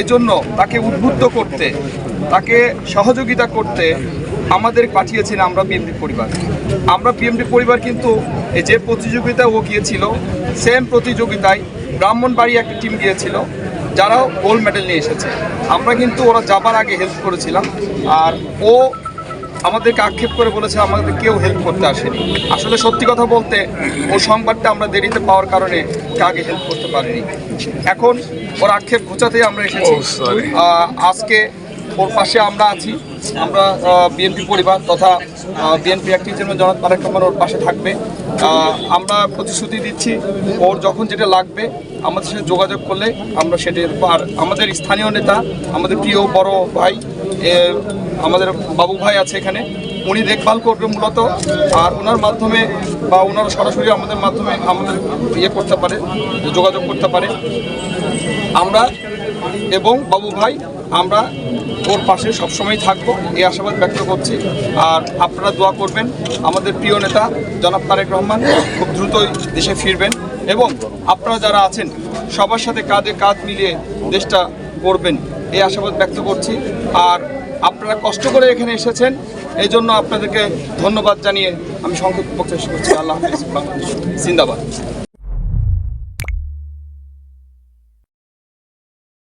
এজন্য তাকে উদ্বুদ্ধ করতে, তাকে সহযোগিতা করতে আমাদের পাঠিয়েছেন আমরা বিএমডি পরিবার। আমরা বিএমডি পরিবার কিন্তু এই যে প্রতিযোগিতা ও গিয়েছিল সেম প্রতিযোগিতায় ব্রাহ্মণবাড়ি একটা টিম গিয়েছিল, যারাও গোল্ড মেডেল নিয়ে এসেছে। আমরা কিন্তু ওরা যাবার আগে হেল্প করেছিলাম, আর ও আমাদেরকে আক্ষেপ করে বলেছে আমাদের কেউ হেল্প করতে আসেনি। আসলে সত্যি কথা বলতে ও সংবাদটা আমরা দেরিতে পাওয়ার কারণে কাকে হেল্প করতে পারিনি। এখন ওর আক্ষেপ ঘোচাতেই আমরা এসেছি। আজকে ওর পাশে আমরা আছি। আমরা বিএনপি পরিবার তথা বিএনপি জন্য জনাত তারেক রহমান ওর পাশে থাকবে। আমরা প্রতিশ্রুতি দিচ্ছি, ওর যখন যেটা লাগবে, আমাদের সাথে যোগাযোগ করলে আমরা সেটা আর আমাদের স্থানীয় নেতা, আমাদের প্রিয় বড় ভাই আমাদের বাবু ভাই আছে এখানে, উনি দেখভাল করবে মূলত, আর ওনার মাধ্যমে বা ওনারা সরাসরি আমাদের মাধ্যমে আমাদের ইয়ে করতে পারে, যোগাযোগ করতে পারে। আমরা এবং বাবু ভাই আমরা ওর পাশে সবসময় থাকব, এই আশাবাদ ব্যক্ত করছি। আর আপনারা দোয়া করবেন, আমাদের প্রিয় নেতা জনাব তারেক রহমান খুব দ্রুতই দেশে ফিরবেন এবং আপনারা যারা আছেন, সবার সাথে কাঁধে কাঁধ মিলিয়ে দেশটা করবেন এই আশাবাদ ব্যক্ত করছি। আর আপনারা কষ্ট করে এখানে এসেছেন, এই জন্য আপনাদেরকে ধন্যবাদ জানিয়ে আমি সংক্ষিপ্ত বক্তব্য শেষ করছি। আল্লাহ জিন্দাবাদ।